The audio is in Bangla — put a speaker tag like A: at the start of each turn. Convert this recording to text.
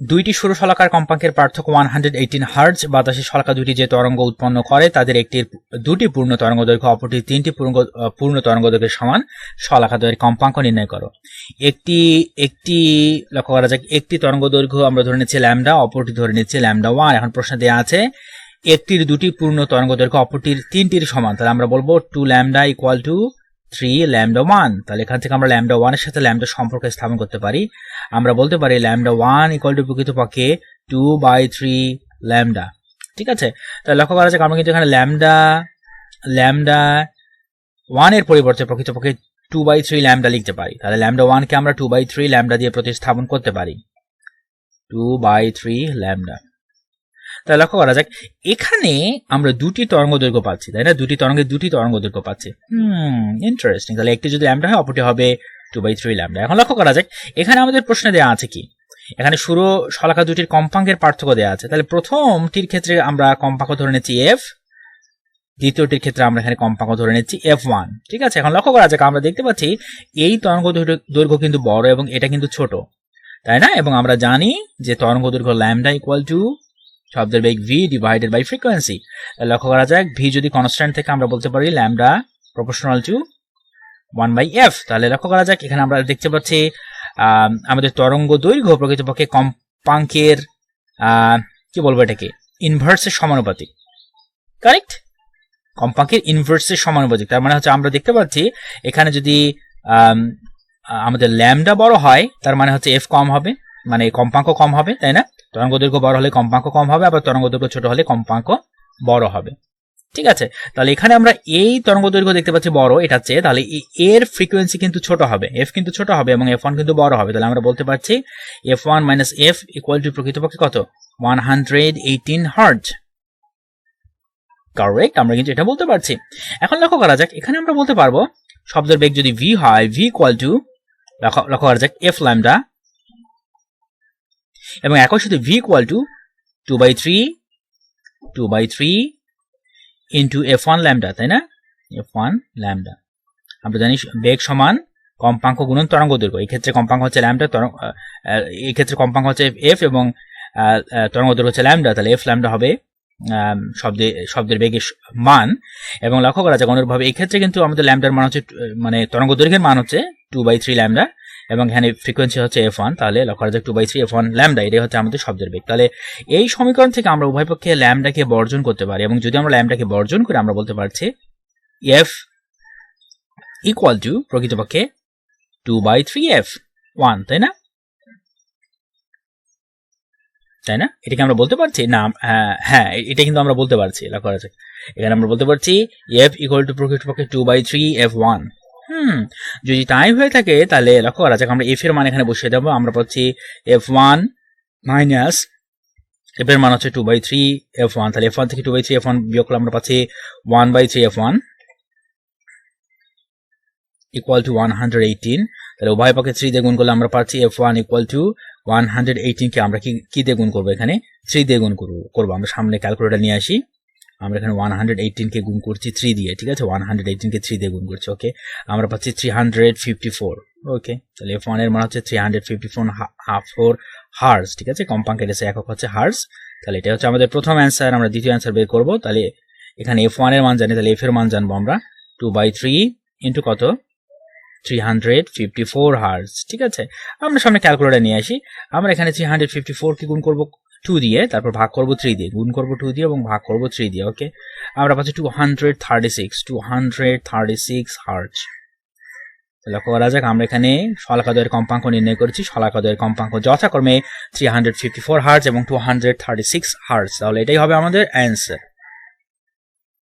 A: দুইটি সরু শলাকার কম্পাঙ্কের পার্থক্য ওয়ান হান্ড্রেড এইটিন হার্জ বাতাসে শলাকা দুটি যে তরঙ্গ উৎপন্ন করে, তাদের একটির দুটি পূর্ণ তরঙ্গ দৈর্ঘ্য অপরটি তিনটি পূর্ণ পূর্ণ তরঙ্গ দৈর্ঘ্যের সমান শলাকা দ্বয়ের কম্পাঙ্ক নির্ণয় করো। একটি একটি, লক্ষ্য করা যাক, একটি তরঙ্গ দৈর্ঘ্য আমরা ধরে নিচ্ছি ল্যামডা অপরটি ধরে নিচ্ছি ল্যামডা ওয়ান এখন প্রশ্ন দেওয়া আছে, একটির দুটি পূর্ণ তরঙ্গ দৈর্ঘ্য, অপরটির তিনটির সমান, তাহলে আমরা বলব two lambda equal to three lambda one তাহলে এখান থেকে আমরা ল্যামডা ওয়ানের সাথে ল্যামডা সম্পর্ক স্থাপন করতে পারি। আমরা বলতে পারি ল্যামডা ওয়ান ইকুয়াল টু প্রকৃতপক্ষে টু বাই থ্রি ল্যামডা ঠিক আছে? তাহলে লক্ষ্য করা যাক, আমরা কিন্তু এখানে ল্যামডা ল্যামডা ওয়ানের পরিবর্তে প্রকৃতপক্ষে টু বাই থ্রি ল্যামডা লিখতে পারি। তাহলে ল্যামডা ওয়ানকে আমরা টু বাই থ্রি ল্যামডা দিয়ে প্রতিস্থাপন করতে পারি। টু বাই থ্রি ল্যামডা তাহলে লক্ষ্য করা যাক, এখানে আমরা দুটি তরঙ্গ দৈর্ঘ্য পাচ্ছি, তাই না? দুটি তরঙ্গের দুটি তরঙ্গ দৈর্ঘ্য পাচ্ছি। হুম ইন্টারেস্টিং তাহলে একটি যদি ল্যামডা হয়, অপরটি হবে টু বাই থ্রি ল্যামডা এখন লক্ষ্য করা যাক, এখানে আমাদের প্রশ্নে দেওয়া আছে কি? এখানে শুরু শলাকা দুটির কম্পাঙ্কের পার্থক্য দেওয়া আছে। তাহলে প্রথমটির ক্ষেত্রে আমরা কম্পাঙ্ক ধরে নিচ্ছি এফ দ্বিতীয়টির ক্ষেত্রে আমরা এখানে কম্পাঙ্ক ধরে নিচ্ছি এফ ওয়ান ঠিক আছে? এখন লক্ষ্য করা যাক, আমরা দেখতে পাচ্ছি এই তরঙ্গ দৈর্ঘ্য কিন্তু বড় এবং এটা কিন্তু ছোট। তাই না? এবং আমরা জানি যে তরঙ্গ দৈর্ঘ্য ল্যামডা ইকুয়াল টু শব্দের বেগ ভি ডিভাইডেড বাই ফ্রিকোয়েন্সি লক্ষ্য করা যাক ভি যদি কনস্ট্যান্ট থেকে আমরা বলতে পারি lambda proportional to one by F তাহলে লক্ষ্য করা যাক, এখানে আমরা দেখতে পাচ্ছি আমাদের তরঙ্গ দৈর্ঘ্য প্রকৃতপক্ষে কম্পাঙ্কের কি বলব এটাকে? ইনভার্সের সমানুপাতিক। কারেক্ট কম্পাঙ্কের ইনভার্সের সমানুপাতিক। তার মানে হচ্ছে আমরা দেখতে পাচ্ছি, এখানে যদি আমাদের ল্যামডা বড় হয়, তার মানে হচ্ছে এফ কম হবে। মানে কম্পাঙ্ক কম হবে, তাই না? তরঙ্গ দৈর্ঘ্য বড় হলে কম্পাঙ্ক কম হবে, আবার তরঙ্গ দৈর্ঘ্য ছোট হলে কম্পাঙ্ক বড় হবে। ঠিক আছে? তাহলে এখানে আমরা এই তরঙ্গ দৈর্ঘ্য দেখতে পাচ্ছি বড় এটা চেয়ে। তাহলে এর ফ্রিকোয়েন্সি কিন্তু ছোট হবে এফ কিন্তু ছোট হবে এবং এফ ওয়ান কিন্তু বড় হবে। তাহলে আমরা বলতে পারছি F one minus F equal to প্রকৃতপক্ষে কত? One hundred eighteen hertz correct আমরা কিন্তু এটা বলতে পারছি। এখন লক্ষ্য করা যাক, এখানে আমরা বলতে পারব, শব্দের বেগ যদি ভি হয় ভি ইকুয়াল টু লক্ষ্য করা যাক এফ ল্যামডা এবং একই সাথে V equal to two by three two by three into F one lambda তাই না? এফ ওয়ান ল্যামডা আমরা জানি বেগ সমান কম্পাঙ্ক গুণন তরঙ্গ দৈর্ঘ্য। এই ক্ষেত্রে কম্পাঙ্ক হচ্ছে ল্যামডা তরঙ্গ এই ক্ষেত্রে কম্পাঙ্ক হচ্ছে এফ এবং তরঙ্গ দৈর্ঘ্য হচ্ছে ল্যামডা তাহলে এফ ল্যামডা হবে শব্দে, শব্দের বেগের মান। এবং লক্ষ্য করা যাক অনুরূপভাবে, এই ক্ষেত্রে কিন্তু আমাদের ল্যামডার মান হচ্ছে মানে তরঙ্গ দৈর্ঘ্যের মান হচ্ছে টু বাই থ্রি ল্যামডা এবং এখানে ফ্রিকোয়েন্সি হচ্ছে এফ ওয়ান তাহলে লক্ষ্য করা যাক two by three F one lambda এটাই হচ্ছে আমাদের শব্দের বেগ। তাহলে এই সমীকরণ থেকে আমরা উভয় পক্ষে ল্যামডাকে বর্জন করতে পারি এবং যদি আমরা ল্যামডাকে বর্জন করি আমরা বলতে পারছি এফ ইকুয়াল টু প্রকৃতপক্ষে two by three F one তাই না? তাই না? এটাকে আমরা বলতে পারছি? না হ্যাঁ, হ্যাঁ এটা কিন্তু আমরা বলতে পারছি লক্ষ্য করা যাক। এখানে আমরা বলতে পারছি এফ ইকুয়াল টু প্রকৃতপক্ষে two by three F one হুম, যদি তাই হয়ে থাকে, তাহলে লক্ষ্য করা যাক আমরা এফ এর মান এখানে বসিয়ে দেবো। আমরা পাচ্ছি এফ ওয়ান মাইনাস এফ এর মান হচ্ছে two by three F one তাহলে এফ ওয়ান থেকে two by three F one বিয়োগ করলে আমরা পাচ্ছি one by three F one equal to one hundred eighteen তাহলে উভয় পক্ষে থ্রি দিয়ে গুণ করলে আমরা পাচ্ছি F one equal to one hundred এইটিনকে আমরা কি কি দিয়ে গুণ করব এখানে? থ্রি দিয়ে গুণ করব করব। আমরা সামনে ক্যালকুলেটর নিয়ে আসি। আমরা এখানে ওয়ান হান্ড্রেড এইটিনকে গুণ করছি থ্রি দিয়ে, ঠিক আছে? ওয়ান হান্ড্রেড এইটিনকে থ্রি দিয়ে গুণ করছি ওকে আমরা পাচ্ছি three hundred fifty four okay তাহলে এফ ওয়ানের মান হচ্ছে three hundred fifty four half four hertz ঠিক আছে? কম্পাঙ্কের এসে একক হচ্ছে হার্স তাহলে এটা হচ্ছে আমাদের প্রথম অ্যান্সার আমরা দ্বিতীয় অ্যান্সার বের করব। তাহলে এখানে এফ ওয়ানের মান জানি, তাহলে এফ এর মান জানব আমরা। টু বাই থ্রি ইন্টু কত? Three hundred fifty four hertz ঠিক আছে? আমরা সামনে ক্যালকুলেটার নিয়ে আসি। আমরা এখানে থ্রি হান্ড্রেড ফিফটি ফোর কি গুণ করব টু দিয়ে, তারপর ভাগ করব থ্রি দিয়ে, গুণ করব টু দিয়ে এবং ভাগ করব থ্রি দিয়ে ওকে আমরা পাচ্ছি two hundred thirty six two hundred thirty six hertz লক্ষ্য করা যাক, আমরা এখানে শলাকাদয়ের কম্পাঙ্ক নির্ণয় করেছি। শলাকাদয়ের কম্পাঙ্ক যথাক্রমে three hundred fifty four hertz এবং two hundred thirty six hertz তাহলে এটাই হবে আমাদের অ্যান্সার